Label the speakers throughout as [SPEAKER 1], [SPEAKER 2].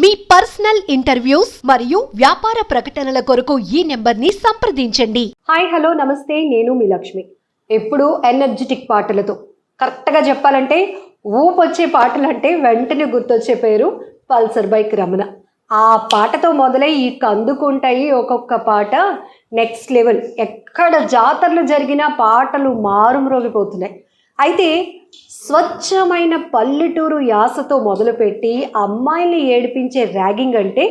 [SPEAKER 1] మీ personal interviews మరియు వ్యాపార ప్రకటనల కొరకు ఈ నెంబర్ని సంప్రదించండి.
[SPEAKER 2] హాయ్ హలో నమస్తే. నేను మీ లక్ష్మి. ఎప్పుడు ఎనర్జెటిక్ పాటలతో. కరెక్ట్గా చెప్పాలంటే ఊపొచ్చే పాటలు అంటే వెంటనే గుర్తొచ్చే పేరు పల్సర్ బైక్ రమణ. ఆ పాటతో మొదలై ఈ కందుకుంటాయి ఒక్కొక్క పాట. Next level. ఎక్కడ జాతరలు జరిగినా పాటలు మారుమ్రోగిపోతున్నాయి. అయితే స్వచ్ఛమైన పల్లెటూరు యాసతో మొదలుపెట్టి అమ్మాయిల్ని ఏడిపించే ర్యాగింగ్ అంటే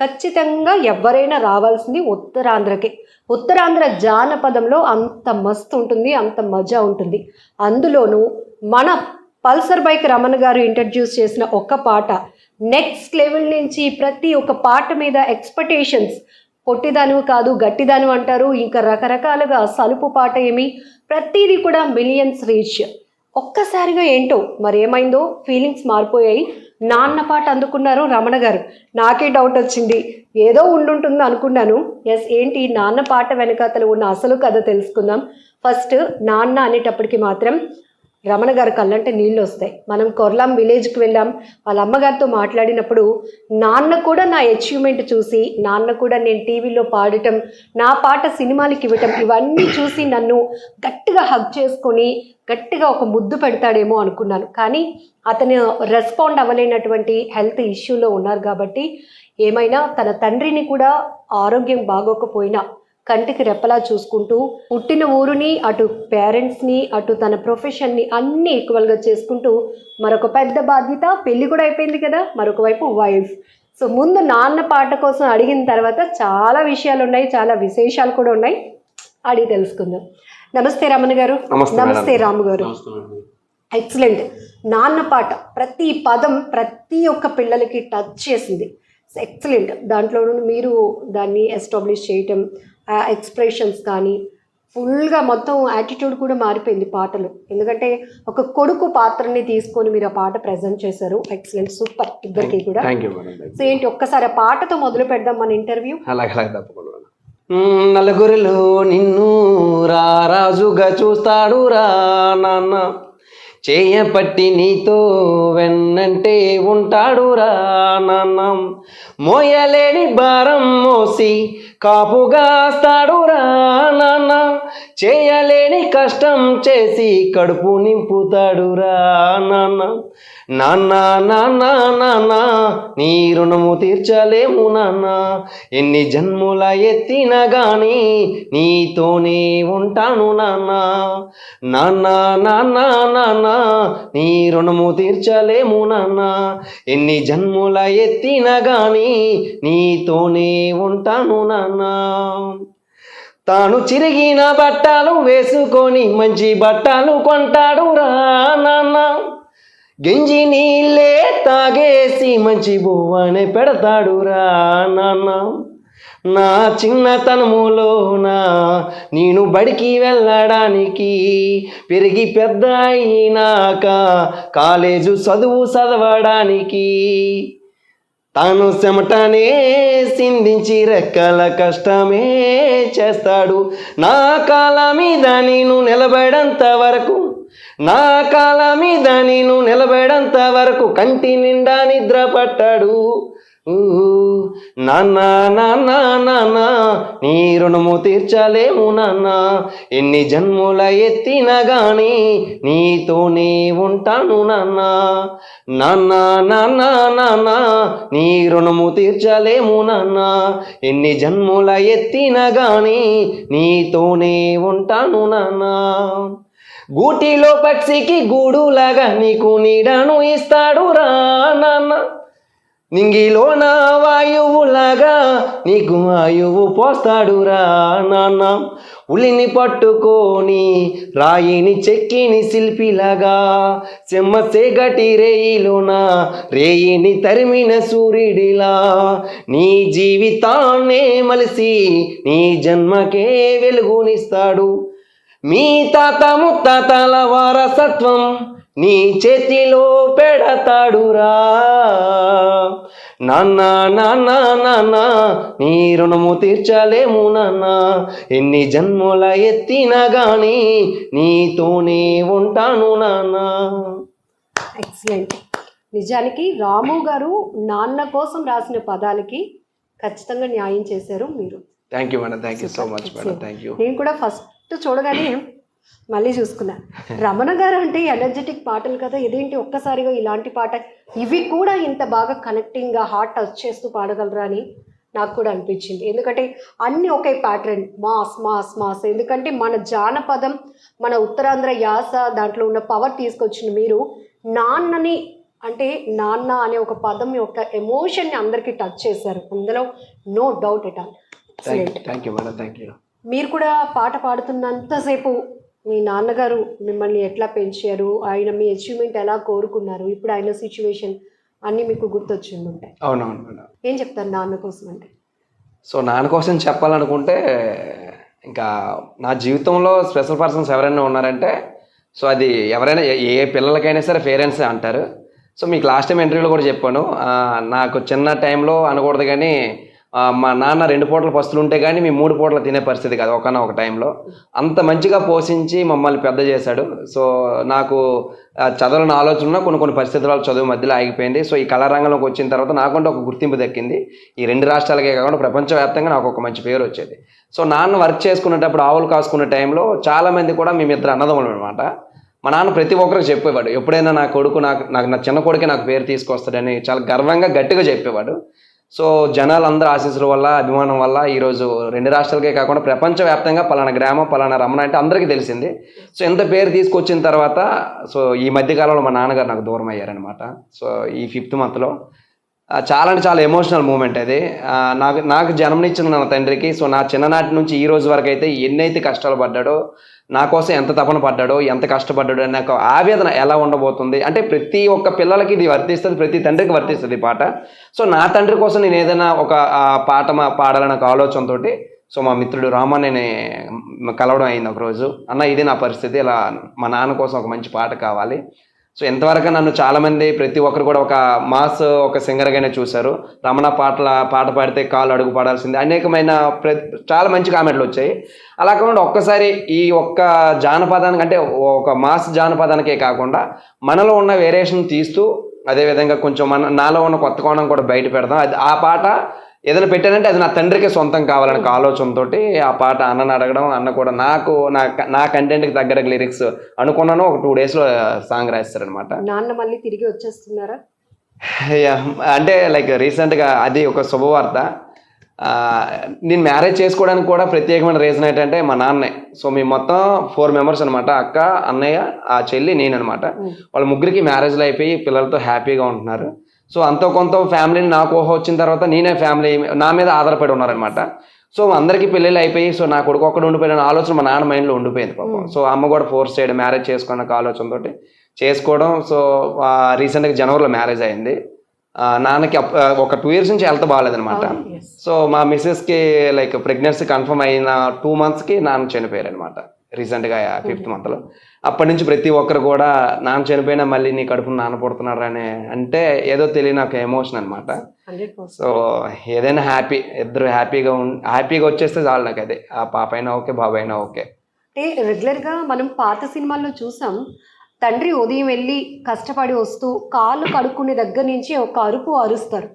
[SPEAKER 2] ఖచ్చితంగా ఎవరైనా రావాల్సింది ఉత్తరాంధ్రకే. ఉత్తరాంధ్ర జానపదంలో అంత మస్తు ఉంటుంది అంత మజా ఉంటుంది. అందులోనూ మన పల్సర్ బైక్ రమణ గారు ఇంట్రడ్యూస్ చేసిన ఒక పాట నెక్స్ట్ లెవెల్ నుంచి ప్రతి ఒక్క పాట మీద ఎక్స్పెక్టేషన్స్. పొట్టిదాను కాదు గట్టిదాను అంటారు. ఇంకా రకరకాలుగా సలుపు పాట ఏమి? ప్రతిదీ కూడా మిలియన్స్ రీచ్. ఒక్కసారిగా ఏంటో మరి ఏమైందో ఫీలింగ్స్ మారిపోయాయి. నాన్న పాట అందుకున్నారు రమణ గారు. నాకే డౌట్ వచ్చింది. ఏదో ఉండుంటుంది అనుకున్నాను. ఎస్ ఏంటి? నాన్న పాట వెనకాతలు ఉన్న అసలు కథ తెలుసుకుందాం. ఫస్ట్ నాన్న అనేటప్పటికి మాత్రం రమణ గారు కళ్ళంటే నీళ్ళు వస్తాయి. మనం కొర్లాం విలేజ్కి వెళ్ళాం. వాళ్ళ అమ్మగారితో మాట్లాడినప్పుడు నాన్న కూడా నా అచీవ్మెంట్ చూసి నాన్న కూడా నేను టీవీలో పాడటం నా పాట సినిమాలకి ఇవ్వటం ఇవన్నీ చూసి నన్ను గట్టిగా హగ్ చేసుకొని గట్టిగా ఒక ముద్దు పెడతాడేమో అనుకున్నాను. కానీ అతను రెస్పాండ్ అవ్వలేనటువంటి హెల్త్ ఇష్యూలో ఉన్నారు కాబట్టి ఏమైనా తన తండ్రిని కూడా ఆరోగ్యం బాగోకపోయినా కంటికి రెప్పలా చూసుకుంటూ పుట్టిన ఊరుని అటు పేరెంట్స్ని అటు తన ప్రొఫెషన్ని అన్నీ ఈక్వల్గా చేసుకుంటూ మరొక పెద్ద బాధ్యత పెళ్ళి కూడా అయిపోయింది కదా మరొక వైపు వైఫ్ సో ముందు నాన్న పాట కోసం అడిగిన తర్వాత చాలా విషయాలు ఉన్నాయి చాలా విశేషాలు కూడా ఉన్నాయి. అడిగి తెలుసుకుందాం. నమస్తే రమణ గారు.
[SPEAKER 3] నమస్తే
[SPEAKER 2] రాము గారు. ఎక్సలెంట్ నాన్న పాట ప్రతి పదం ప్రతి ఒక్క పిల్లలకి టచ్ చేసింది. ఎక్సలెంట్ దాంట్లో మీరు దాన్ని ఎస్టాబ్లిష్ చేయటం ఎక్స్ప్రెషన్స్ కానీ ఫుల్గా మొత్తం యాటిట్యూడ్ కూడా మారిపోయింది పాటలు. ఎందుకంటే ఒక కొడుకు పాత్రని తీసుకొని మీరు ఆ పాట ప్రజెంట్ చేశారు. ఎక్సలెంట్ సూపర్ ఇద్దరికి కూడా. సో ఏంటి ఒక్కసారి ఆ పాటతో మొదలు పెడదాం మన ఇంటర్వ్యూ.
[SPEAKER 3] అలాగే అలాగే తప్పకుండా మేడం. మ్మ్, నలుగురిలో నిన్ను రా రాజుగా చూస్తాడు రా నాన్న. చేయపట్టి నీతో వెన్నంటే ఉంటాడు రా నాన్న. మోయలేని భారం మోసి కాపుగాస్తాడు రా నాన్న. చేయలేని కష్టం చేసి కడుపు నింపుతాడురా నాన్న. నాన్న నాన్న నాన్న నీ రుణము తీర్చలేము నాన్న. ఎన్ని జన్ముల ఎత్తిన గాని నీతోనే ఉంటాను నాన్న. నాన్న నాన్న నాన్న నీ రుణము తీర్చలేము నాన్న. ఎన్ని జన్ముల ఎత్తిన గాని నీతోనే ఉంటాను నాన్న. తాను చిరిగిన బట్టలు వేసుకొని మంచి బట్టలు కొంటాడు రా నాన్న. గెంజి నీళ్ళే తాగేసి మంచి బువ్వనే పెడతాడు రా నాన్న. నా చిన్నతనములోన నేను బడికి వెళ్ళడానికి పెరిగి పెద్ద అయినాక కాలేజు చదువు చదవడానికి తాను చెమటనే సింధించి రెక్కల కష్టమే చేస్తాడు. నా కాల మీద నేను నిలబడంత వరకు నా కాల మీద నేను నిలబడంత వరకు కంటి నిండా నిద్ర పట్టాడు. ఊ, నాన్న నానా నీ రుణము తీర్చలేము నాన్న ఎన్ని జన్ముల ఎత్తిన గాని నీతోనే ఉంటాను నాన్న నాన్న నాన్న నాన్న నీ రుణము తీర్చలేము నాన్న ఎన్ని జన్ముల ఎత్తిన గాని నీతోనే ఉంటాను నాన్న గూటిలో పక్షికి గూడులాగా నీకు నీడను ఇస్తాడు రా నాన్న నింగిలో నా వాయువులాగా నీకు ఆయువు పోస్తాడురా నాన్న. ఉలిని పట్టుకొని రాయిని చెక్కిని శిల్పిలాగా చెమ్మసే గటి రేయిలోన రేయిని తరిమిన సూర్యుడిలా నీ జీవితాన్నే మలిసి నీ జన్మకే వెలుగునిస్తాడు. మీ తాత ముత్తాతల వారసత్వం నీ చేతిలో పెడతాడురా. నాన్న నాన్న నాన్న నీ రుణము తీర్చలేము నాన్న. ఎన్ని జన్ముల ఎత్తిన గాని నీతోనే ఉంటాను నాన్న.
[SPEAKER 2] ఎక్సలెంట్ నిజానికి రాము గారు నాన్న కోసం రాసిన పదాలకి ఖచ్చితంగా న్యాయం చేశారు మీరు.
[SPEAKER 3] Thank you madam thank you so much madam thank you
[SPEAKER 2] నేను కూడా ఫస్ట్ చూడగానే మళ్ళీ చూసుకున్నా. రమణ గారు అంటే ఎనర్జెటిక్ పాటలు కదా ఇదేంటి ఒక్కసారిగా ఇలాంటి పాట? ఇవి కూడా ఇంత బాగా కనెక్టింగ్గా హార్ట్ టచ్ చేస్తూ పాడగలరా అని నాకు కూడా అనిపించింది. ఎందుకంటే అన్ని ఒకే ప్యాటర్న్ మాస్ మాస్ మాస్. ఎందుకంటే మన జానపదం మన ఉత్తరాంధ్ర యాస దాంట్లో ఉన్న పవర్ తీసుకొచ్చిన మీరు. నాన్నని అంటే నాన్న అనే ఒక పదం యొక్క ఎమోషన్ని అందరికీ టచ్ చేశారు. అందులో no doubt at all.
[SPEAKER 3] Thank you.
[SPEAKER 2] మీరు కూడా పాట పాడుతున్నంతసేపు మీ నాన్నగారు మిమ్మల్ని ఎట్లా పెంచారు? ఆయన మీ అచీవ్మెంట్ ఎలా కోరుకున్నారు? ఇప్పుడు ఆయన సిచ్యువేషన్ అన్నీ మీకు గుర్తొచ్చింది ఉంటాయి
[SPEAKER 3] అవునవును మేడం.
[SPEAKER 2] ఏం చెప్తారు నాన్న కోసం అంటే?
[SPEAKER 3] సో నాన్న కోసం చెప్పాలనుకుంటే ఇంకా నా జీవితంలో స్పెషల్ పర్సన్స్ ఎవరైనా ఉన్నారంటే సో అది ఎవరైనా ఏ- పిల్లలకైనా సరే పేరెంట్స్ అంటారు. సో మీకు లాస్ట్ టైం ఇంటర్వ్యూలో కూడా చెప్పాను. నాకు చిన్న టైంలో అనకూడదు కానీ మా నాన్న రెండు పూటల పస్తులు ఉంటే కానీ మేము మూడు పూటలు తినే పరిస్థితి కాదు ఒకన ఒక టైంలో అంత మంచిగా పోషించి మమ్మల్ని పెద్ద చేశాడు. సో నాకు చదవని చదవాలని ఆలోచన కొన్ని కొన్ని పరిస్థితుల చదువు మధ్యలో ఆగిపోయింది. సో ఈ కళారంగంలోకి వచ్చిన తర్వాత నాకంటే ఒక గుర్తింపు దక్కింది. ఈ రెండు రాష్ట్రాలకే కాకుండా ప్రపంచవ్యాప్తంగా నాకు ఒక మంచి పేరు వచ్చేది. సో నాన్న వర్క్ చేసుకునేటప్పుడు ఆవులు కాసుకునే టైంలో చాలామంది కూడా మేము ఇద్దరు అన్నదమ్ములు అనమాట మా నాన్న ప్రతి ఒక్కరికి చెప్పేవాడు ఎప్పుడైనా నా కొడుకు నాకు నాకు నా చిన్న కొడుకే నాకు పేరు తీసుకొస్తాడని చాలా గర్వంగా గట్టిగా చెప్పేవాడు. సో జనాలందరూ ఆశీస్సుల వల్ల అభిమానం వల్ల ఈరోజు రెండు రాష్ట్రాలకే కాకుండా ప్రపంచవ్యాప్తంగా పలానా గ్రామం పలానా రమణ అంటే అందరికీ తెలిసింది. సో ఎంత పేరు తీసుకొచ్చిన తర్వాత సో ఈ మధ్యకాలంలో మా నాన్నగారు నాకు దూరం అయ్యారనమాట సో ఈ ఫిఫ్త్ మంత్లో చాలా అంటే చాలా ఎమోషనల్ మూమెంట్ అది. నాకు నాకు జన్మనిచ్చిన నా తండ్రికి సో నా చిన్ననాటి నుంచి ఈ రోజు వరకు అయితే ఎన్నైతే కష్టాలు పడ్డాడో నా కోసం ఎంత తపన పడ్డాడో ఎంత కష్టపడ్డాడో అని నాకు ఆవేదన ఎలా ఉండబోతుంది? అంటే ప్రతి ఒక్క పిల్లలకి ఇది వర్తిస్తుంది ప్రతి తండ్రికి వర్తిస్తుంది ఈ పాట. సో నా తండ్రి కోసం నేను ఏదైనా ఒక పాట మా పాడాలని ఒక ఆలోచనతోటి సో మా మిత్రుడు రామాన్ని కలవడం అయింది ఒకరోజు. అన్న ఇది నా పరిస్థితి. ఇలా మా నాన్న కోసం ఒక మంచి పాట కావాలి. సో ఎంతవరకు నన్ను చాలామంది ప్రతి ఒక్కరు కూడా ఒక మాస్ ఒక సింగర్గానే చూశారు. రమణ పాటల పాట పాడితే కాలు అడుగు పడాల్సిందే. అనేకమైన చాలా మంచి కామెంట్లు వచ్చాయి. అలా కాకుండా ఒక్కసారి ఈ ఒక్క జానపదానికి అంటే ఒక మాస్ జానపదానికే కాకుండా మనలో ఉన్న వేరియేషన్ తీస్తూ అదేవిధంగా కొంచెం మన నాలో ఉన్న కొత్త కోణం కూడా బయట పెడదాం. అది ఆ పాట ఏదైనా పెట్టానంటే అది నా తండ్రికి సొంతం కావాలనే ఒక ఆలోచనతోటి ఆ పాట అన్నని అడగడం అన్న కూడా నాకు నా నా కంటెంట్కి తగ్గ లిరిక్స్ అనుకున్నాను. ఒక టూ డేస్లో సాంగ్ రాస్తారనమాట
[SPEAKER 2] నాన్న మళ్ళీ తిరిగి వచ్చేస్తున్నారా?
[SPEAKER 3] అంటే లైక్ రీసెంట్గా అది ఒక శుభవార్త. నేను మ్యారేజ్ చేసుకోవడానికి కూడా ప్రత్యేకమైన రీజన్ ఏంటంటే మా నాన్నే. సో మేము మొత్తం ఫోర్ మెంబర్స్ అనమాట అక్క అన్నయ్య ఆ చెల్లి నేను అనమాట వాళ్ళ ముగ్గురికి మ్యారేజ్లు అయిపోయి పిల్లలతో హ్యాపీగా ఉంటున్నారు. సో అంతో కొంత ఫ్యామిలీని నాకు ఊహ వచ్చిన తర్వాత నేనే ఫ్యామిలీ నా మీద ఆధారపడి ఉన్నారనమాట. సో అందరికీ పెళ్ళిళ్ళు అయిపోయి సో నా కొడుకు ఒక్కడు ఉండిపోయిన ఆలోచన మా నాన్న మైండ్లో ఉండిపోయింది పాపం. సో అమ్మ కూడా ఫోర్స్ చేయడం మ్యారేజ్ చేసుకున్న ఆలోచనతోటి చేసుకోవడం. సో రీసెంట్గా జనవరిలో మ్యారేజ్ అయింది. నాన్నకి ఒక టూ ఇయర్స్ నుంచి హెల్త్ బాగాలేదనమాట.
[SPEAKER 2] Yes.
[SPEAKER 3] సో మా మిస్సెస్కి లైక్ ప్రెగ్నెన్సీ కన్ఫర్మ్ అయిన టూ మంత్స్కి నాన్న చనిపోయారు అనమాట రీసెంట్గా ఫిఫ్త్ మంత్లో. అప్పటి నుంచి ప్రతి ఒక్కరు కూడా నాన్న చనిపోయినా మళ్ళీ నీ కడుపున నాన్న పుడుతున్నాడు అని అంటే ఏదో తెలియని ఒక ఎమోషన్ అనమాట సో ఏదైనా హ్యాపీ ఇద్దరు హ్యాపీగా ఉం హ్యాపీగా వచ్చేస్తే చాలు నాకు అదే ఆ పాప అయినా ఓకే బాబు అయినా ఓకే.
[SPEAKER 2] అంటే రెగ్యులర్గా మనం పాత సినిమాల్లో చూసాం తండ్రి ఉదయం వెళ్ళి కష్టపడి వస్తూ కాళ్ళు కడుక్కునే దగ్గర నుంచి ఒక అరుపు అరుస్తారు.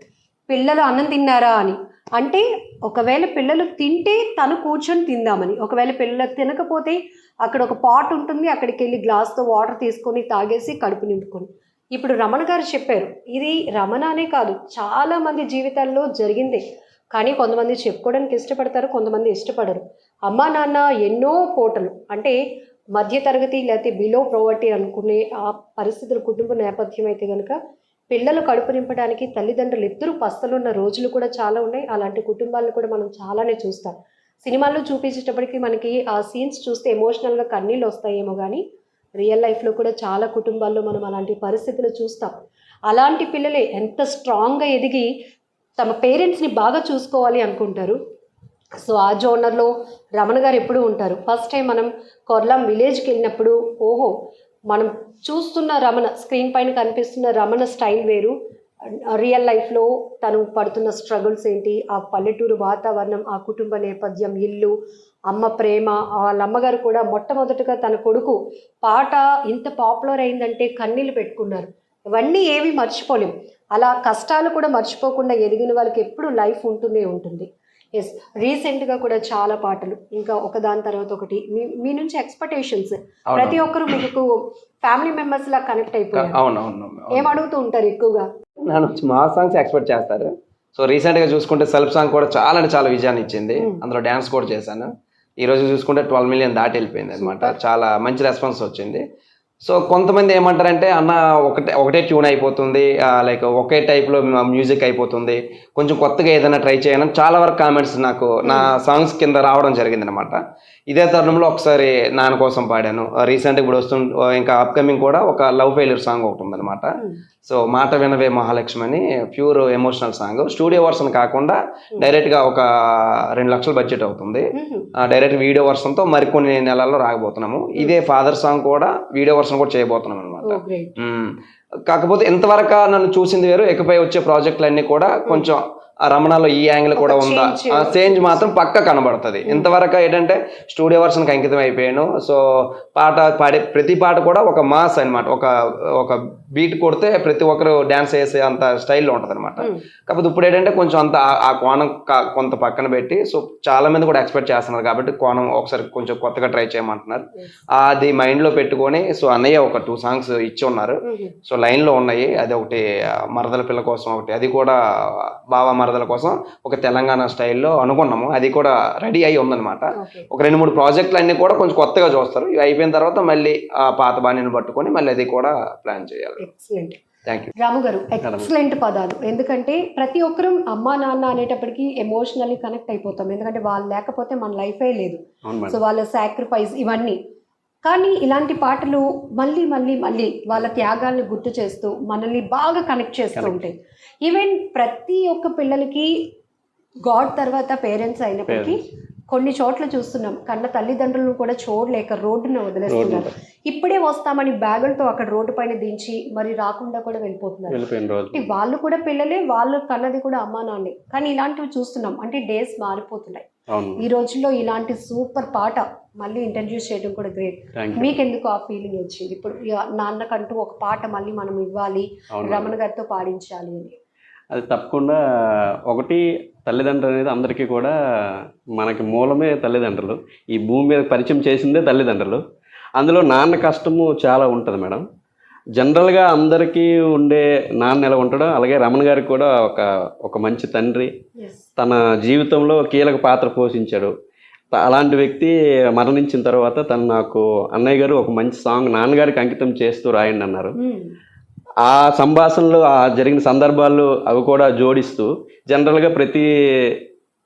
[SPEAKER 2] పిల్లలు అన్నం తిన్నారా అని. అంటే ఒకవేళ పిల్లలు తింటే తను కూర్చొని తిందామని. ఒకవేళ పిల్లలు తినకపోతే అక్కడ ఒక పాట్ ఉంటుంది అక్కడికి వెళ్ళి గ్లాస్తో వాటర్ తీసుకొని తాగేసి కడుపు నింపుకొని. ఇప్పుడు రమణ గారు చెప్పారు ఇది రమణ అనే కాదు చాలామంది జీవితాల్లో జరిగిందే. కానీ కొంతమంది చెప్పుకోవడానికి ఇష్టపడతారు కొంతమంది ఇష్టపడరు. అమ్మా నాన్న ఎన్నో పోటలు అంటే మధ్య తరగతి లేకపోతే బిలో ప్రోవర్టీ అనుకునే ఆ పరిస్థితుల కుటుంబ నేపథ్యం అయితే కనుక పిల్లలు కడుపు నింపడానికి తల్లిదండ్రులు ఇద్దరు పస్తలున్న రోజులు కూడా చాలా ఉన్నాయి. అలాంటి కుటుంబాలను కూడా మనం చాలానే చూస్తాం. సినిమాల్లో చూపించేటప్పటికి మనకి ఆ సీన్స్ చూస్తే ఎమోషనల్గా కన్నీళ్ళు వస్తాయేమో కానీ రియల్ లైఫ్లో కూడా చాలా కుటుంబాల్లో మనం అలాంటి పరిస్థితులు చూస్తాం. అలాంటి పిల్లలే ఎంత స్ట్రాంగ్గా ఎదిగి తమ పేరెంట్స్ని బాగా చూసుకోవాలి అనుకుంటారు. సో ఆ జోనర్లో రమణ గారు ఎప్పుడూ ఉంటారు. ఫస్ట్ టైం మనం కొర్లాం విలేజ్కి వెళ్ళినప్పుడు ఓహో మనం చూస్తున్న రమణ స్క్రీన్ పైన కనిపిస్తున్న రమణ స్టైల్ వేరు. రియల్ లైఫ్లో తను పడుతున్న స్ట్రగుల్స్ ఏంటి? ఆ పల్లెటూరు వాతావరణం ఆ కుటుంబ నేపథ్యం ఇల్లు అమ్మ ప్రేమ వాళ్ళ అమ్మగారు కూడా మొట్టమొదటగా తన కొడుకు పాట ఇంత పాపులర్ అయిందంటే కన్నీళ్ళు పెట్టుకున్నారు. ఇవన్నీ ఏవి మర్చిపోలేం. అలా కష్టాలు కూడా మర్చిపోకుండా ఎదిగిన వాళ్ళకి ఎప్పుడు లైఫ్ ఉంటూనే ఉంటుంది. ఎస్ రీసెంట్గా కూడా చాలా పాటలు ఇంకా ఒకదాని తర్వాత ఒకటి. మీ మీ నుంచి ఎక్స్పెక్టేషన్స్ ప్రతి ఒక్కరు మీకు ఫ్యామిలీ మెంబర్స్ లా కనెక్ట్ అయిపోయారు.
[SPEAKER 3] అవును అవును
[SPEAKER 2] ఏం అడుగుతూ ఉంటారు ఎక్కువగా?
[SPEAKER 3] నన్ను మా సాంగ్స్ ఎక్స్పెక్ట్ చేస్తారు. సో రీసెంట్గా చూసుకుంటే సెల్ఫ్ సాంగ్ కూడా చాలా అంటే చాలా విజయాన్ని ఇచ్చింది. అందులో డ్యాన్స్ కూడా చేశాను. ఈ రోజు చూసుకుంటే ట్వెల్వ్ మిలియన్ దాటి వెళ్ళిపోయింది అనమాట చాలా మంచి రెస్పాన్స్ వచ్చింది. సో కొంతమంది ఏమంటారంటే అన్న ఒకటే ఒకటే ట్యూన్ అయిపోతుంది. లైక్ ఒకే టైప్లో మ్యూజిక్ అయిపోతుంది. కొంచెం కొత్తగా ఏదైనా ట్రై చేయను చాలా వరకు కామెంట్స్ నాకు నా సాంగ్స్ కింద రావడం జరిగింది అనమాట ఇదే తరుణంలో ఒకసారి నాన్న కోసం పాడాను. రీసెంట్ ఇప్పుడు వస్తు ఇంకా అప్కమింగ్ కూడా ఒక లవ్ ఫెయిల్యూర్ సాంగ్ ఒకటి ఉందన్నమాట. సో మాట వినవే మహాలక్ష్మి అని pure emotional song studio version కాకుండా డైరెక్ట్గా ఒక రెండు లక్షల బడ్జెట్ అవుతుంది. డైరెక్ట్ వీడియో వర్షన్తో మరికొన్ని నెలల్లో రాకపోతున్నాము. ఇదే ఫాదర్ సాంగ్ కూడా వీడియో వర్షన్ కూడా చేయబోతున్నాం అనమాట కాకపోతే ఇంతవరకు నన్ను చూసింది వేరు. ఇకపై వచ్చే ప్రాజెక్టులు అన్ని కూడా కొంచెం రమణలో ఈ యాంగిల్ కూడా ఉందా. ఆ చేంజ్ మాత్రం పక్క కనబడుతుంది. ఇంతవరకు ఏంటంటే స్టూడియో వర్షన్కి అంకితం అయిపోయాను. సో పాట పాడే ప్రతి పాట కూడా ఒక మాస్ అన్నమాట. ఒక ఒక బీట్ కొడితే ప్రతి ఒక్కరు డ్యాన్స్ చేసే అంత స్టైల్లో ఉంటుంది అనమాట కాకపోతే ఇప్పుడు ఏంటంటే కొంచెం అంత ఆ- కోణం కొంత పక్కన పెట్టి సో చాలా మంది కూడా ఎక్స్పెక్ట్ చేస్తున్నారు కాబట్టి కోణం ఒకసారి కొంచెం కొత్తగా ట్రై చేయమంటున్నారు. అది మైండ్లో పెట్టుకొని సో అన్నయ్య ఒక టూ సాంగ్స్ ఇచ్చి ఉన్నారు. సో లైన్లో ఉన్నాయి. అది ఒకటి మరదల పిల్ల కోసం ఒకటి. అది కూడా బావ మరదల కోసం ఒక తెలంగాణ స్టైల్లో అనుకున్నాము. అది కూడా రెడీ అయి ఉందన్నమాట.
[SPEAKER 2] ఓకే.
[SPEAKER 3] ఒక రెండు మూడు ప్రాజెక్టులు అన్ని కూడా కొంచెం కొత్తగా చూస్తారు. ఇవి అయిపోయిన తర్వాత మళ్ళీ ఆ పాత బాణిని పట్టుకొని మళ్ళీ అది కూడా ప్లాన్ చేయాలి.
[SPEAKER 2] ఎక్సలెంట్ రాము గారు ఎక్సలెంట్ పదాలు. ఎందుకంటే ప్రతి ఒక్కరూ అమ్మా నాన్న అనేటప్పటికి ఎమోషనల్లీ కనెక్ట్ అయిపోతాం. ఎందుకంటే వాళ్ళు లేకపోతే మన లైఫే లేదు. సో వాళ్ళ సాక్రిఫైస్ ఇవన్నీ. కానీ ఇలాంటి పాటలు మళ్ళీ మళ్ళీ మళ్ళీ వాళ్ళ త్యాగాల్ని గుర్తు చేస్తూ మనల్ని బాగా కనెక్ట్ చేస్తూ ఉంటాయి. ఈవెన్ ప్రతి ఒక్క పిల్లలకి గాడ్ తర్వాత పేరెంట్స్ అయినప్పటికీ కొన్ని చోట్ల చూస్తున్నాం. కన్న తల్లిదండ్రులను కూడా చూడలేక రోడ్డున వదిలేస్తున్నారు. ఇప్పుడే వస్తామని బ్యాగులతో అక్కడ రోడ్డు పైన దించి మరి రాకుండా కూడా వెళ్ళిపోతున్నారు. వాళ్ళు కూడా పిల్లలే వాళ్ళు కన్నది కూడా అమ్మా నాన్నే. కానీ ఇలాంటివి చూస్తున్నాం. అంటే డేస్ మారిపోతున్నాయి. ఈ రోజుల్లో ఇలాంటి సూపర్ పాట మళ్ళీ ఇంట్రడ్యూస్ చేయడం కూడా గ్రేట్. మీకెందుకు ఆ ఫీలింగ్ వచ్చింది? ఇప్పుడు నాన్నకంటూ ఒక పాట మళ్ళీ మనం ఇవ్వాలి. రమణ గారితో పాడించాలి అని.
[SPEAKER 4] అది తప్పకుండా ఒకటి తల్లిదండ్రులు అనేది అందరికీ కూడా మనకి మూలమే తల్లిదండ్రులు. ఈ భూమి మీద పరిచయం చేసిందే తల్లిదండ్రులు. అందులో నాన్న కష్టము చాలా ఉంటుంది మేడం. జనరల్గా అందరికీ ఉండే నాన్న ఎలా ఉంటాడో అలాగే రమణ గారికి కూడా ఒక ఒక మంచి తండ్రి. తన జీవితంలో కీలక పాత్ర పోషించాడు. అలాంటి వ్యక్తి మరణించిన తర్వాత తను నాకు అన్నయ్య గారు ఒక మంచి సాంగ్ నాన్నగారికి అంకితం చేస్తూ రాయండి అన్నారు.
[SPEAKER 2] మ్మ్.
[SPEAKER 4] ఆ సంభాషణలు ఆ జరిగిన సందర్భాలు అవి కూడా జోడిస్తూ జనరల్గా ప్రతి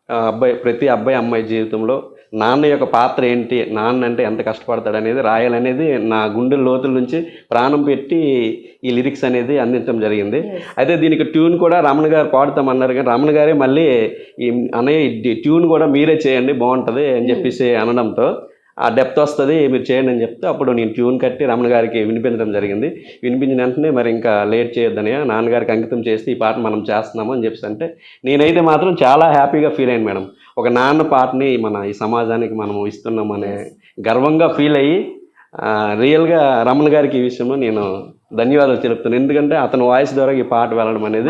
[SPEAKER 4] అబ్బాయి ప్రతి అబ్బాయి అమ్మాయి జీవితంలో నాన్న యొక్క పాత్ర ఏంటి నాన్న అంటే ఎంత కష్టపడతాడు అనేది రాయాలనేది నా గుండె లోతుల నుంచి ప్రాణం పెట్టి ఈ లిరిక్స్ అనేది అందించడం జరిగింది. అయితే దీనికి ట్యూన్ కూడా రమణ గారు పాడుతామన్నారు కానీ రమణ గారే మళ్ళీ ఈ ఈ ట్యూన్ కూడా మీరే చేయండి బాగుంటుంది అని చెప్పేసి అనడంతో ఆ డెప్త్ వస్తుంది మీరు చేయండి అని చెప్తే అప్పుడు నేను ట్యూన్ కట్టి రమణ గారికి వినిపించడం జరిగింది. వినిపించిన వెంటనే మరి ఇంకా లేట్ చేయొద్దని నాన్నగారికి అంకితం చేస్తే ఈ పాట మనం చేస్తున్నాము అని చెప్పేసి అంటే నేనైతే మాత్రం చాలా హ్యాపీగా ఫీల్ అయ్యాను మేడం. ఒక నాన్న పాటని మన ఈ సమాజానికి మనం ఇస్తున్నాం అనే గర్వంగా ఫీల్ అయ్యి రియల్గా రమణ గారికి ఈ విషయంలో నేను ధన్యవాదాలు తెలుపుతున్నాను ఎందుకంటే అతని వాయిస్ ద్వారా ఈ పాట వెళ్ళడం అనేది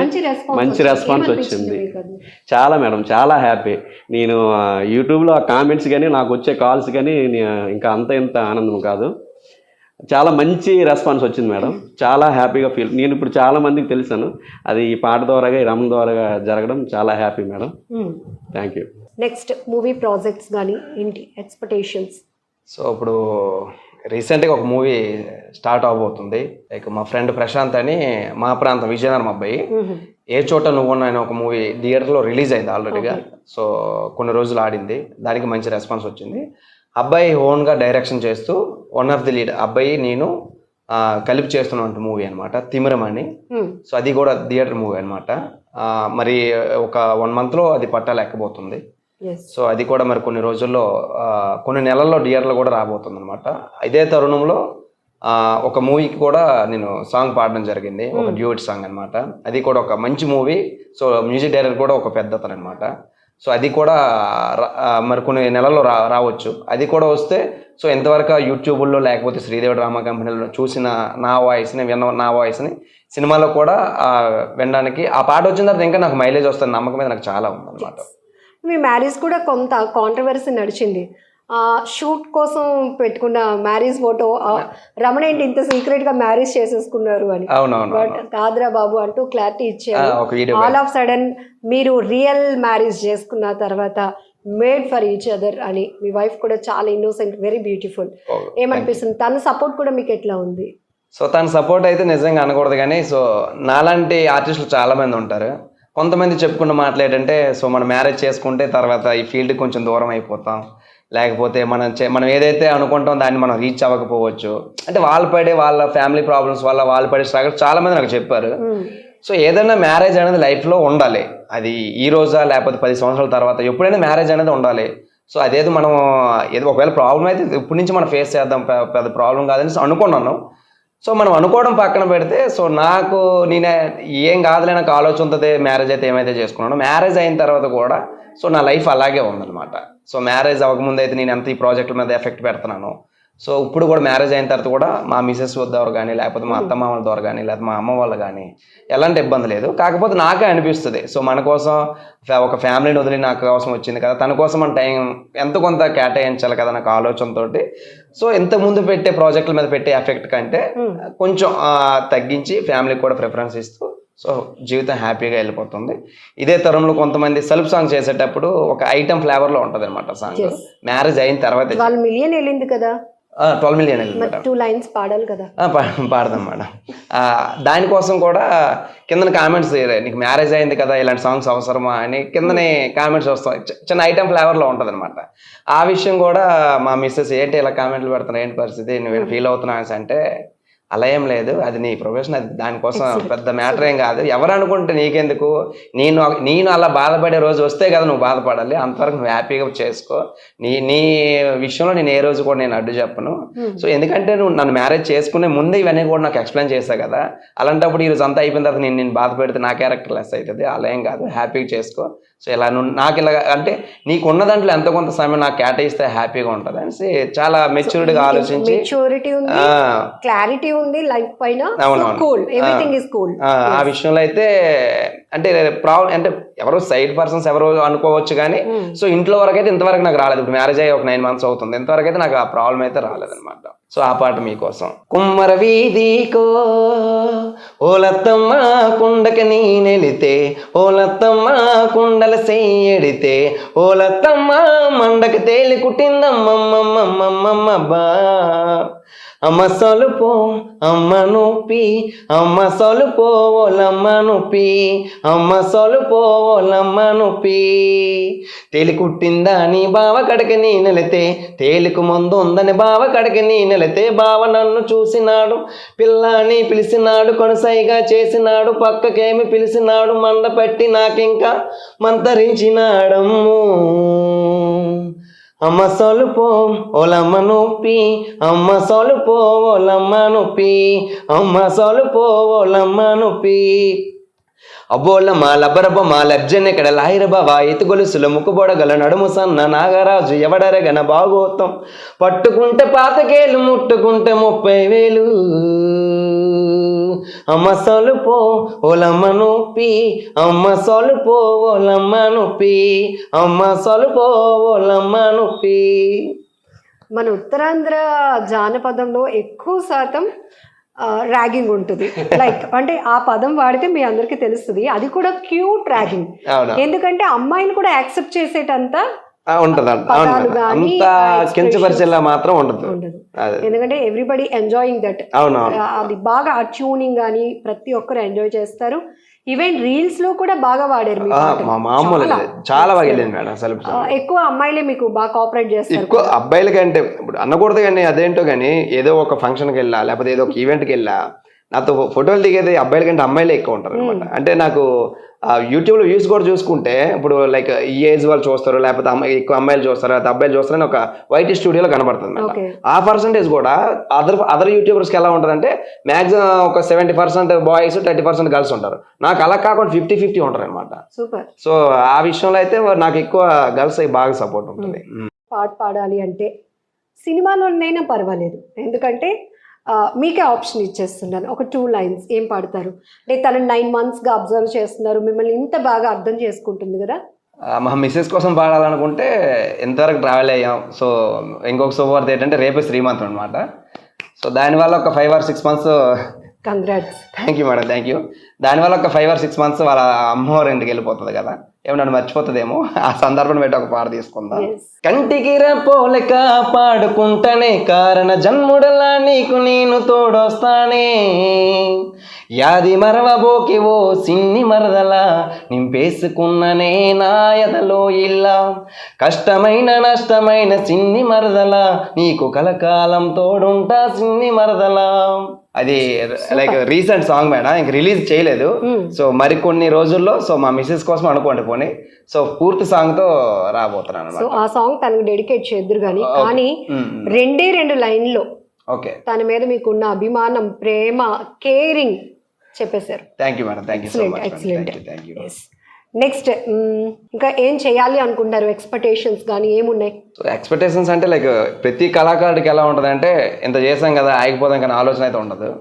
[SPEAKER 2] మంచి రెస్పాన్స్ వచ్చింది.
[SPEAKER 4] చాలా మేడం చాలా హ్యాపీ నేను యూట్యూబ్లో ఆ కామెంట్స్ కానీ నాకు వచ్చే కాల్స్ కానీ ఇంకా అంత ఇంత ఆనందం కాదు. చాలా మంచి రెస్పాన్స్ వచ్చింది మేడం. చాలా హ్యాపీగా ఫీల్ నేను ఇప్పుడు చాలా మందికి తెలిసాను. అది ఈ పాట ద్వారాగా ఈ రమణ ద్వారాగా జరగడం చాలా happy madam. Thank you
[SPEAKER 2] next movie projects కానీ ఏంటి? ఎక్స్పెక్టేషన్స్
[SPEAKER 3] సో ఇప్పుడు రీసెంట్గా ఒక మూవీ స్టార్ట్ అవబోతుంది. లైక్ మా ఫ్రెండ్ ప్రశాంత్ అని మా ప్రాంతం విజయనగరం అబ్బాయి. ఏ చోట నువ్వు అనే ఒక మూవీ థియేటర్లో రిలీజ్ అయింది ఆల్రెడీగా. సో కొన్ని రోజులు ఆడింది. దానికి మంచి రెస్పాన్స్ వచ్చింది. అబ్బాయి ఓన్గా డైరెక్షన్ చేస్తూ వన్ ఆఫ్ ది లీడ్ అబ్బాయి నేను కలిపి చేస్తున్న మూవీ అనమాట తిమిరం అని సో అది కూడా థియేటర్ మూవీ అనమాట మరి ఒక వన్ మంత్లో అది పట్టాలెక్కబోతుంది
[SPEAKER 2] ఎస్
[SPEAKER 3] సో అది కూడా మరి కొన్ని రోజుల్లో కొన్ని నెలల్లో థియేటర్లో కూడా రాబోతుంది అనమాట ఇదే తరుణంలో ఒక మూవీకి కూడా నేను సాంగ్ పాడడం జరిగింది. ఒక డ్యూట్ సాంగ్ అన్నమాట. అది కూడా ఒక మంచి మూవీ. సో మ్యూజిక్ డైరెక్టర్ కూడా ఒక పెద్ద అతను అనమాట సో అది కూడా మరి కొన్ని నెలల్లో రా రావచ్చు. అది కూడా వస్తే సో ఎంతవరకు యూట్యూబ్లో లేకపోతే శ్రీదేవి డ్రామా కంపెనీలో చూసిన నా వాయిస్ని విన్న నా వాయిస్ని సినిమాలో కూడా వినడానికి ఆ పాట వచ్చిన తర్వాత ఇంకా నాకు మైలేజ్ వస్తుంది నమ్మకం మీద నాకు చాలా ఉందన్నమాట.
[SPEAKER 2] మీ మ్యారేజ్ కూడా కొంత కాంట్రవర్సీ నడిచింది. ఆ షూట్ కోసం పెట్టుకున్న మ్యారేజ్ ఫోటో రమణ ఏంటి ఇంత సీక్రెట్గా మ్యారేజ్ చేసేసుకున్నారు అని. బట్ కాదురా బాబు అంటూ క్లారిటీ ఇచ్చారు. ఆల్ ఆఫ్ సడన్ మీరు రియల్ మ్యారేజ్ చేసుకున్న తర్వాత మేడ్ ఫర్ ఈచ్ అదర్ అని. మీ వైఫ్ కూడా చాలా ఇన్నోసెంట్ వెరీ బ్యూటిఫుల్ ఏమనిపిస్తుంది? తన సపోర్ట్ కూడా మీకు ఎట్లా ఉంది?
[SPEAKER 3] సో తన సపోర్ట్ అయితే నిజంగా అనకూడదు కానీ సో నాలాంటి ఆర్టిస్టులు చాలా మంది ఉంటారు. కొంతమంది చెప్పుకున్న మాటలు ఏంటంటే సో మనం మ్యారేజ్ చేసుకుంటే తర్వాత ఈ ఫీల్డ్ కొంచెం దూరం అయిపోతాం. లేకపోతే మనం చే- మనం ఏదైతే అనుకుంటాం దాన్ని మనం రీచ్ అవ్వకపోవచ్చు. అంటే వాళ్ళు పడే వాళ్ళ ఫ్యామిలీ ప్రాబ్లమ్స్ వల్ల వాళ్ళు పడే స్ట్రగుల్ చాలా మంది నాకు చెప్పారు. సో ఏదైనా మ్యారేజ్ అనేది లైఫ్లో ఉండాలి. అది ఈ రోజా లేకపోతే పది సంవత్సరాల తర్వాత ఎప్పుడైనా మ్యారేజ్ అనేది ఉండాలి. సో అదేదో మనం ఏదో ఒకవేళ ప్రాబ్లం అయితే ఇప్పటి నుంచి మనం ఫేస్ చేద్దాం పెద్ద ప్రాబ్లం కాదని అనుకున్నాను. సో మనం అనుకోవడం పక్కన పెడితే సో నాకు నేనే ఏం కాదులే నాకు ఆలోచన ఉంటుంది మ్యారేజ్ అయితే ఏమైతే చేసుకున్నాను మ్యారేజ్ అయిన తర్వాత కూడా సో నా లైఫ్ అలాగే ఉందన్నమాట. సో మ్యారేజ్ అవ్వకముందు అయితే నేను ఎంత ఈ ప్రాజెక్టుల మీద ఎఫెక్ట్ పెడుతున్నాను సో ఇప్పుడు కూడా మ్యారేజ్ అయిన తర్వాత కూడా మా మిసెస్ ద్వారా కానీ లేకపోతే మా అత్త మామల ద్వారా కానీ లేకపోతే మా అమ్మ వాళ్ళు కానీ ఎలాంటి ఇబ్బంది లేదు. కాకపోతే నాకే అనిపిస్తుంది. సో మన కోసం ఒక ఫ్యామిలీని వదిలి నాకు కోసం వచ్చింది కదా తన కోసం మన టైం ఎంత కొంత కేటాయించాలి కదా నాకు ఆలోచనతోటి. సో ఇంత ముందు పెట్టే ప్రాజెక్టుల మీద పెట్టే ఎఫెక్ట్ కంటే కొంచెం తగ్గించి ఫ్యామిలీకి కూడా ప్రిఫరెన్స్ ఇస్తూ సో జీవితం హ్యాపీగా వెళ్ళిపోతుంది. ఇదే తరంలో కొంతమంది సెల్ఫ్ సాంగ్ చేసేటప్పుడు ఒక ఐటమ్ ఫ్లేవర్లో ఉంటుంది అనమాట సాంగ్. మ్యారేజ్ అయిన తర్వాత
[SPEAKER 2] వాళ్ళ మిలియన్ వెళ్ళింది కదా.
[SPEAKER 3] ట్వెల్వ్ మిలియన్ వెళ్ళింది
[SPEAKER 2] టూ లైన్స్ పాడాలి కదా.
[SPEAKER 3] పాడదాం మేడం. దానికోసం కూడా కింద కామెంట్స్ నీకు మ్యారేజ్ అయింది కదా ఇలాంటి సాంగ్స్ అవసరమా అని కిందనే కామెంట్స్ వస్తాయి. చిన్న ఐటమ్ ఫ్లేవర్లో ఉంటుంది అనమాట ఆ విషయం కూడా మా మిస్సెస్ ఏంటి ఇలా కామెంట్లు పెడుతున్నా ఏంటి పరిస్థితి నువ్వు ఫీల్ అవుతున్నావు అనేసి అంటే అలా ఏం లేదు. అది నీ ప్రొఫెషన్ అది దానికోసం పెద్ద మ్యాటర్ ఏం కాదు. ఎవరు అనుకుంటే నీకెందుకు? నేను నేను అలా బాధపడే రోజు వస్తే కదా నువ్వు బాధపడాలి. అంతవరకు నువ్వు హ్యాపీగా చేసుకో. నీ నీ విషయంలో నేను ఏ రోజు కూడా నేను అడ్డు చెప్పను. సో ఎందుకంటే నువ్వు నన్ను మ్యారేజ్ చేసుకునే ముందే ఇవన్నీ కూడా నాకు ఎక్స్ప్లెయిన్ చేస్తా కదా. అలాంటప్పుడు ఈ రోజు అంతా అయిపోయిన తర్వాత నేను నేను బాధ పెడితే నా క్యారెక్టర్ లెస్ అవుతుంది. అలా ఏం కాదు. హ్యాపీగా చేసుకో. సో ఇలా నువ్వు నాకు ఇలా అంటే నీకు ఉన్న దాంట్లో ఎంతో కొంత సమయం నాకు కేటాయిస్తే హ్యాపీగా ఉంటుంది అనేసి చాలా మెచ్యూరిటీగా ఆలోచించి
[SPEAKER 2] క్లారిటీ ఉంది లైఫ్ పైన. కూల్ ఎవ్రీథింగ్ ఇస్ కూల్
[SPEAKER 3] ఆ, విషయంలో అయితే అంటే ప్రాబ్లం అంటే ఎవరో సైడ్ పర్సన్స్ ఎవరో అనుకోవచ్చు కానీ సో ఇంట్లో వరకు అయితే ఇంతవరకు నాకు రాలేదు. ఇప్పుడు మ్యారేజ్ అయ్యి ఒక నైన్ మంత్స్ అవుతుంది. ఇంతవరకు అయితే నాకు ఆ ప్రాబ్లం అయితే రాలేదన్నమాట. సో ఆ పాట మీకోసం. కుమ్మర వీధికో ఓలత్తమ్మ కుండకి నీ నెలితే ఓలత్తమ్మ కుండల సెయ్యడితే ఓలత్తమ్మ మండకి తేలి కుట్టిందమ్మమ్మమ్మమ్మమ్మబ్బా అమ్మ సొలుపో అమ్మ నొప్పి అమ్మ సొలుపో ఓలమ్మ నొప్పి అమ్మ సొలుపో ఓలమ్మ నొప్పి తేలి కుట్టిందా నీ బావ కడకి నీ నెలతే తేలికు ముందు ఉందని బావ కడకి నీ నెలతే బావ నన్ను చూసినాడు పిల్లాని పిలిచినాడు కొనసాయిగా చేసినాడు పక్కకేమి పిలిచినాడు మండ పెట్టి నాకింకా మంతరించినాడమ్ము అమ్మ సొలుపో ఓలమ్మ నొప్పి. అమ్మ సొలుపో ఓలమ్మ నొప్పి. అమ్మ సొలుపో ఓలమ్మ నొప్పి. అబ్బోళ్ళ మా లబ్బరబ్బ మా లబ్జన్ ఇక్కడ లాహిర బాబా ఎతుగొలుసుల ముక్కుబొడగల నడుము సన్న నాగరాజు ఎవడరగన బాగోతం పట్టుకుంటే పాతకేలు ముట్టుకుంటే ముప్పై వేలు. అమ్మ సొలుపో ఓలమ్మ నొప్పి అమ్మ సొలుపో ఓలమ్మ నొప్పి అమ్మ సొలుపో ఓలమ్మ నొప్పి.
[SPEAKER 2] మన ఉత్తరాంధ్ర జానపదంలో ఎక్కువ శాతం ర్యాగింగ్ ఉంటుంది. లైక్ అంటే ఆ పదం వాడితే మీ అందరికీ తెలుస్తుంది. అది కూడా క్యూట్ ర్యాగింగ్ ఎందుకంటే అమ్మాయిని కూడా యాక్సెప్ట్ చేసేటంత
[SPEAKER 3] ఉంటది అంత కించపరిచేలా మాత్రం ఉండదు
[SPEAKER 2] ఎందుకంటే ఎవ్రీబడి ఎంజాయింగ్ దట్ అది బాగా ఆ ట్యూనింగ్ కానీ ప్రతి ఒక్కరు ఎంజాయ్ చేస్తారు. ఈవెన్ రీల్స్లో కూడా బాగా వాడారు
[SPEAKER 3] మామూలు
[SPEAKER 2] చాలా.
[SPEAKER 3] బాగా వెళ్ళింది మేడం అసలు
[SPEAKER 2] ఎక్కువ అమ్మాయిలే మీకు బాగా కోఆపరేట్ చేస్తారు
[SPEAKER 3] ఎక్కువ అబ్బాయిల కంటే ఇప్పుడు అనకూడదు కానీ అదేంటో కానీ ఏదో ఒక ఫంక్షన్కి వెళ్ళా లేకపోతే ఏదో ఒక ఈవెంట్కి వెళ్ళా నాతో ఫోటోలు దిగేది అబ్బాయిల కంటే అమ్మాయిలే ఎక్కువ ఉంటారు అనమాట అంటే నాకు ఆ, యూట్యూబ్లో వ్యూస్ కూడా చూసుకుంటే ఇప్పుడు లైక్ ఈ ఏజ్ వాళ్ళు చూస్తారు లేకపోతే అమ్మాయి ఎక్కువ అమ్మాయిలు చూస్తారు లేకపోతే అబ్బాయిలు చూస్తారని ఒక వైట్ స్టూడియోలో కనబడుతుంది ఆ పర్సంటేజ్ కూడా అదర్ అదర్ యూట్యూబర్స్కి ఎలా ఉంటుందంటే మ్యాక్సిమం ఒక seventy percent boys thirty percent girls ఉంటారు. నాకు అలా కాకుండా ఫిఫ్టీ ఫిఫ్టీ ఉంటారు అనమాట
[SPEAKER 2] సూపర్.
[SPEAKER 3] సో ఆ విషయంలో అయితే నాకు ఎక్కువ గర్ల్స్ బాగా సపోర్ట్ ఉంటుంది.
[SPEAKER 2] పాట పాడాలి అంటే సినిమాలోనైనా పర్వాలేదు. ఎందుకంటే మీకే ఆప్షన్ ఇచ్చేస్తున్నాను. ఒక టూ లైన్స్ ఏం పాడతారు? అంటే తను నైన్ మంత్స్గా అబ్జర్వ్ చేస్తున్నారు మిమ్మల్ని ఇంత బాగా అర్థం చేసుకుంటుంది కదా?
[SPEAKER 3] మా మిస్సెస్ కోసం పాడాలనుకుంటే ఎంతవరకు ట్రావెల్ అయ్యాం? సో ఇంకొక శుభవార్త ఏంటంటే రేపే శ్రీమంతం అనమాట సో దానివల్ల ఒక five or six months
[SPEAKER 2] congrats
[SPEAKER 3] thank you madam thank you దానివల్ల ఒక ఫైవ్ ఆర్ సిక్స్ మంత్స్ వాళ్ళ అమ్మవారి ఇంటికి వెళ్ళిపోతుంది కదా. ఏమన్నా మర్చిపోతుందేమో? ఆ సందర్భం పెట్టి ఒక పాట తీసుకుందాం. కంటికి రెప్పోలెక పాడుకుంటనే కారణ జన్ముడలా నీకు నేను తోడొస్తానే. యాది మరవబోకి ఓ సిన్ని మరదలా నింపేసుకున్ననే నాయదలో ఇల్లా. కష్టమైన నష్టమైన సిన్ని మరదలా నీకు కలకాలం తోడుంటా సిన్ని మరదలా. అది లైక్ రీసెంట్ సాంగ్ మేడం. ఇంక రిలీజ్ చేయలేదు. సో మరికొన్ని రోజుల్లో సో మా మిస్సెస్ కోసం అనుకోండి పోనీ. సో పూర్తి సాంగ్తో రాబోతున్నాను
[SPEAKER 2] సో ఆ సాంగ్ తనకు డెడికేట్ చేద్దరు కానీ కానీ రెండే రెండు లైన్లో
[SPEAKER 3] ఓకే
[SPEAKER 2] తన మీద మీకున్న అభిమానం ప్రేమ కేరింగ్ చెప్పేశారు.
[SPEAKER 3] Thank you madam thank you so much
[SPEAKER 2] excellent
[SPEAKER 3] thank you
[SPEAKER 2] next ఇంకా ఏం చేయాలి అనుకుంటారు? ఎక్స్పెక్టేషన్స్ కానీ ఏమున్నాయి?
[SPEAKER 3] ఎక్స్పెక్టేషన్స్ అంటే లైక్ ప్రతి కళాకారుడికి ఎలా ఉంటుంది అంటే ఇంత చేసాం కదా ఆగిపోదాం కానీ ఆలోచన అయితే ఉండదు.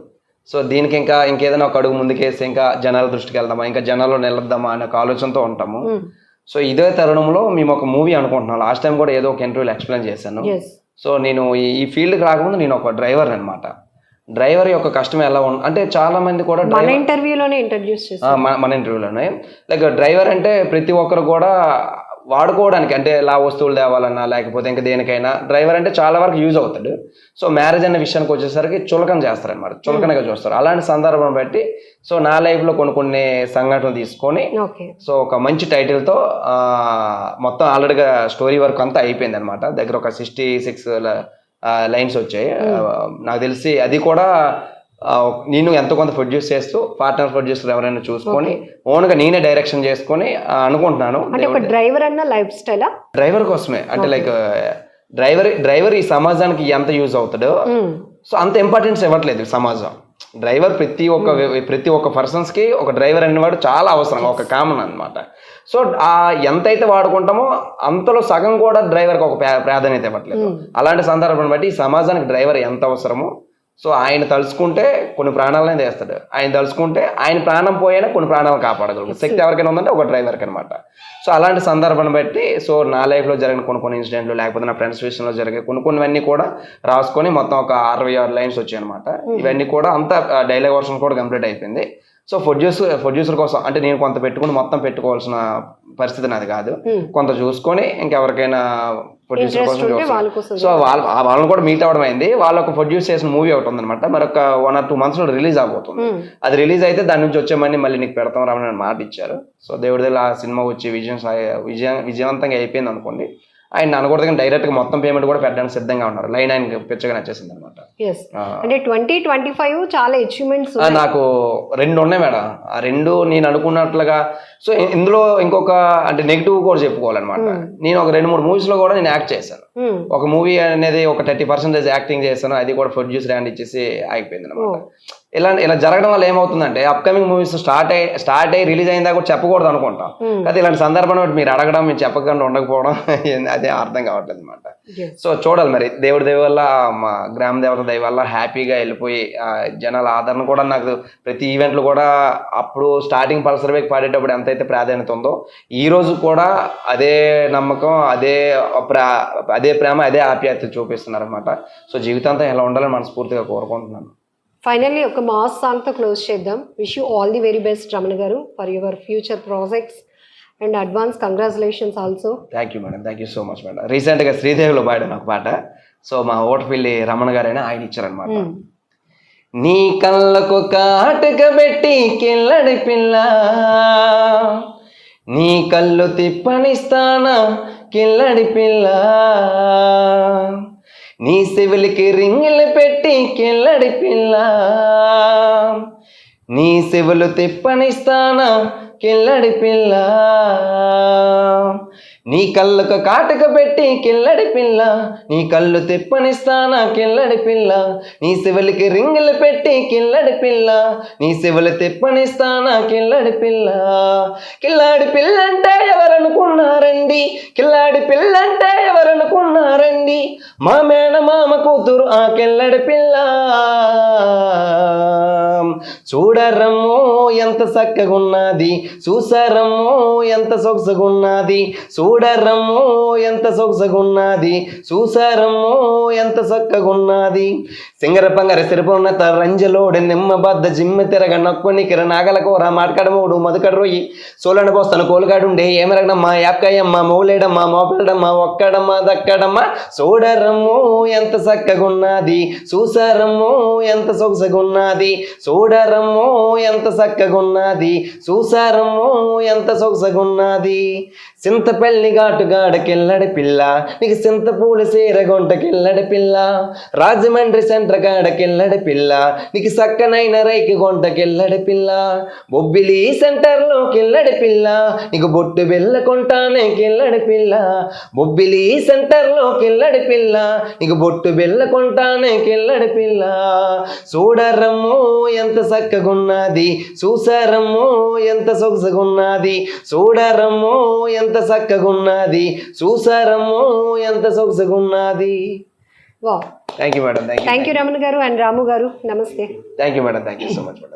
[SPEAKER 3] సో దీనికి ఇంకా ఇంకేదైనా ఒక అడుగు ముందుకేసి ఇంకా జనాల దృష్టికి వెళ్దామా ఇంకా జనాల్లో నిలద్దామా అనే ఒక ఆలోచనతో ఉంటాము. సో ఇదే తరుణంలో మేము ఒక మూవీ అనుకుంటున్నాం. లాస్ట్ టైం కూడా ఏదో ఒక ఇంటర్వ్యూలో ఎక్స్ప్లెయిన్ చేశాను. సో నేను ఈ- ఈ ఫీల్డ్కి రాకముందు నేను ఒక డ్రైవర్ అనమాట డ్రైవర్ యొక్క కష్టం ఎలా ఉంది అంటే చాలా మంది కూడా
[SPEAKER 2] మన ఇంటర్వ్యూలోనే ఇంట్రడ్యూస్ చేశారు
[SPEAKER 3] మన ఇంటర్వ్యూలోనే. లైక్ డ్రైవర్ అంటే ప్రతి ఒక్కరు కూడా వాడుకోవడానికి అంటే లా వస్తువులు తేవాలన్నా లేకపోతే ఇంకా దేనికైనా డ్రైవర్ అంటే చాలా వరకు యూజ్ అవుతాడు. సో మ్యారేజ్ అనే విషయానికి వచ్చేసరికి చులకన చేస్తారనమాట చులకనగా చూస్తారు. అలాంటి సందర్భం బట్టి సో నా లైఫ్లో కొన్ని కొన్ని సంఘటనలు తీసుకొని సో ఒక మంచి టైటిల్తో మొత్తం ఆల్రెడీగా స్టోరీ వర్క్ అంతా అయిపోయింది అనమాట దగ్గర ఒక సిక్స్టీ సిక్స్ లైన్స్ వచ్చాయి. నాకు తెలిసి అది కూడా నేను ఎంతో కొంత ప్రొడ్యూస్ చేస్తూ పార్ట్నర్ ప్రొడ్యూసర్ ఎవరైనా చూసుకొని ఓన్గా నేనే డైరెక్షన్ చేసుకొని అనుకుంటున్నాను.
[SPEAKER 2] అంటే ఒక డ్రైవర్ అన్న లైఫ్ స్టైలా
[SPEAKER 3] డ్రైవర్ కోసమే. అంటే లైక్ డ్రైవర్ డ్రైవర్ ఈ సమాజానికి ఎంత యూజ్ అవుతాడో సో అంత ఇంపార్టెన్స్ ఇవ్వట్లేదు సమాజం. డ్రైవర్ ప్రతి ఒక్క ప్రతి ఒక్క పర్సన్స్కి ఒక డ్రైవర్ అనేవాడు చాలా అవసరం ఒక కామన్ అన్నమాట. సో ఆ ఎంతైతే వాడుకుంటామో అంతలో సగం కూడా డ్రైవర్కి ఒక ప్రా- ప్రాధాన్యత ఇవ్వట్లేదు. అలాంటి సందర్భం బట్టి ఈ సమాజానికి డ్రైవర్ ఎంత అవసరమో సో ఆయన తలుచుకుంటే కొన్ని ప్రాణాలనే తీస్తాడు. ఆయన తలుచుకుంటే ఆయన ప్రాణం పోయినా కొన్ని ప్రాణాలు కాపాడగలడు శక్తి ఎవరికైనా ఉందంటే ఒక డ్రైవర్కి అనమాట సో అలాంటి సందర్భాన్ని బట్టి సో నా లైఫ్లో జరిగిన కొన్ని కొన్ని ఇన్సిడెంట్లు లేకపోతే నా ఫ్రెండ్స్ విషయంలో జరిగే కొన్ని కొన్నివన్నీ కూడా రాసుకొని మొత్తం ఒక అరవై ఆరు లైన్స్ వచ్చాయి అనమాట ఇవన్నీ కూడా అంతా డైలాగ్ వర్షన్ కూడా కంప్లీట్ అయిపోయింది. సో ప్రొడ్యూసర్ ప్రొడ్యూసర్ కోసం అంటే నేను కొంత పెట్టుకుని మొత్తం పెట్టుకోవాల్సిన పరిస్థితి నాది కాదు. కొంత చూసుకొని ఇంకెవరికైనా ప్రొడ్యూసర్ కోసం చూస్తాను. సో వాళ్ళ వాళ్ళని కూడా మీట్ అవ్వడం అయింది. వాళ్ళు ఒక ప్రొడ్యూస్ చేసిన మూవీ ఒకటి ఉందన్నమాట. మరొక వన్ ఆర్ టూ మంత్స్లో రిలీజ్ అవబోతుంది. అది రిలీజ్ అయితే దాని నుంచి వచ్చే మనీ మళ్ళీ నీకు పెడతాం రామని మాట ఇచ్చారు. సో దేవుడి దగ్గర ఆ సినిమా వచ్చి విజయం విజయం విజయవంతంగా అయిపోయింది అనుకోండి. ఆయన అనకూడదు కానీ డైరెక్ట్గా మొత్తం పేమెంట్ కూడా పెట్టడానికి సిద్ధంగా ఉన్నారు. లైన్ ఆయన పిచ్చగా నచ్చేసింది అనమాట
[SPEAKER 2] అంటే ట్వంటీ ట్వంటీ ఫైవ్ చాలా అచీవ్మెంట్స్
[SPEAKER 3] నాకు రెండు ఉన్నాయి మేడం. ఆ రెండు నేను అనుకున్నట్లుగా సో ఇందులో ఇంకొక అంటే నెగిటివ్ కూడా చెప్పుకోవాలన్నమాట. నేను ఒక రెండు మూడు మూవీస్లో కూడా నేను యాక్ట్ చేశాను. ఒక మూవీ అనేది ఒక థర్టీ పర్సెంటేజ్ యాక్టింగ్ చేశాను. అది కూడా ప్రొడ్యూసర్ హ్యాండ్ ఇచ్చేసి ఆగిపోయింది అనమాట ఇలా ఇలా జరగడం వల్ల ఏమవుతుందంటే అప్కమింగ్ మూవీస్ స్టార్ట్ అయ్యి స్టార్ట్ అయ్యి రిలీజ్ అయిన దాకా కూడా చెప్పకూడదు అనుకుంటాం. కానీ ఇలాంటి సందర్భంలో మీరు అడగడం మీరు చెప్పకుండా ఉండకపోవడం అదే అర్థం కావట్లేదు అనమాట సో చూడాలి మరి. దేవుడి దయ వల్ల మా గ్రామ దేవత దయ వల్ల హ్యాపీగా వెళ్ళిపోయి జనాల ఆదరణ కూడా నాకు ప్రతి ఈవెంట్లు కూడా అప్పుడు స్టార్టింగ్ పల్సర్ బైక్ పాడేటప్పుడు ఎంతైతే ప్రాధాన్యత ఉందో ఈ రోజు కూడా అదే నమ్మకం అదే అదే ప్రేమ అదే ఆప్యాయత చూపిస్తున్నారు అనమాట సో జీవితాంతం ఎలా ఉండాలని మనస్ఫూర్తిగా కోరుకుంటున్నాను.
[SPEAKER 2] ఫైనల్లీ ఒక మాస్ సాంగ్తో క్లోజ్ చేద్దాం. Wish you all the very best Ramana గారు for your future projects and advance congratulations also
[SPEAKER 3] thank you madam thank you so much madam రీసెంట్గా శ్రీదేవిలో పాడాను ఒక పాట. సో మా ఓటపిల్లి రమణ గారైనా ఆయన ఇచ్చారనమాట నీ కళ్ళకు కాటుక పెట్టి కిల్లడి పిల్ల. నీ కళ్ళు తిప్పనిస్తానా కిల్లడి పిల్ల. నీ చెవులకి రింగులు పెట్టి కిల్లడి పిల్ల. నీ చెవులు తిప్పనిస్తానా కిల్లడి పిల్ల. నీ కళ్ళకు కాటుక పెట్టి కిల్లడి పిల్ల నీ కళ్ళు తిప్పనిస్తానా కిల్లడి పిల్ల నీ శివులకి రింగులు పెట్టి కిల్లడి పిల్ల నీ శివులు తిప్పనిస్తానా కిల్లడి పిల్ల. కిల్లాడి పిల్లంటే ఎవరనుకున్నారండి? కిల్లాడి పిల్లంటే ఎవరనుకున్నారండి? మా మేనమామ కూతురు ఆ కిల్లడి పిల్ల. చూడరమ్మో ఎంత చక్కగున్నది చూసారమ్మో ఎంత సొగసగున్నది చూడరమ్మో ఎంత సొగసగున్నది? చూసారమ్మో ఎంత చక్కగున్నది? సింగర పంగర సిరపున్న రంజలోడి నిమ్మ బద్ద జిమ్మ తిరగ నక్కుని కిర నాగల కూర మాటకడమూడు మధుకడ రొయ్యి. సోలను పోస్తాను కోలుగాడుండే ఏమరగడమ్మా యాప్కాయమ్మ మౌలేడమ్మ మోపలడమ్మా ఒక్కడమ్మ దక్కడమ్మ. చూడరమ్మో ఎంత సక్కగున్నది చూసారమ్మో ఎంత సొగసగున్నది? చూడరమ్మో ఎంత సక్కగున్నది చూసారమ్మో ఎంత సొగసగున్నది? చింతపల్లి ఘాటుగాడకెళ్ళడి పిల్ల నీకు చింతపూడి సీరగొంటకెళ్ళడి పిల్ల రాజమండ్రి సెంటర్ కాడకెళ్ళడి పిల్ల నీకు సక్కనైన రైకి గొంటకెళ్ళడి పిల్ల బొబ్బిలి సెంటర్లోకెళ్ళడి పిల్ల నీకు బొట్టు వెళ్ళకుంటానే కెళ్ళడి పిల్ల బొబ్బిలి సెంటర్లోకెళ్ళడి పిల్ల నీకు బొట్టు వెళ్ళకుంటానే కెళ్ళడి పిల్ల. చూడరమ్ము ఎంత చక్కగున్నది చూసారమ్ము ఎంత సొగసగున్నది చూడరమ్ము ఎంత చక్కగున్నది చూసారమ్మో ఎంత సొగసగున్నది.
[SPEAKER 2] వా
[SPEAKER 3] thank you madam
[SPEAKER 2] thank you Ramana గారు అండ్ రాము గారు. నమస్తే.
[SPEAKER 3] Thank you madam thank you so much madam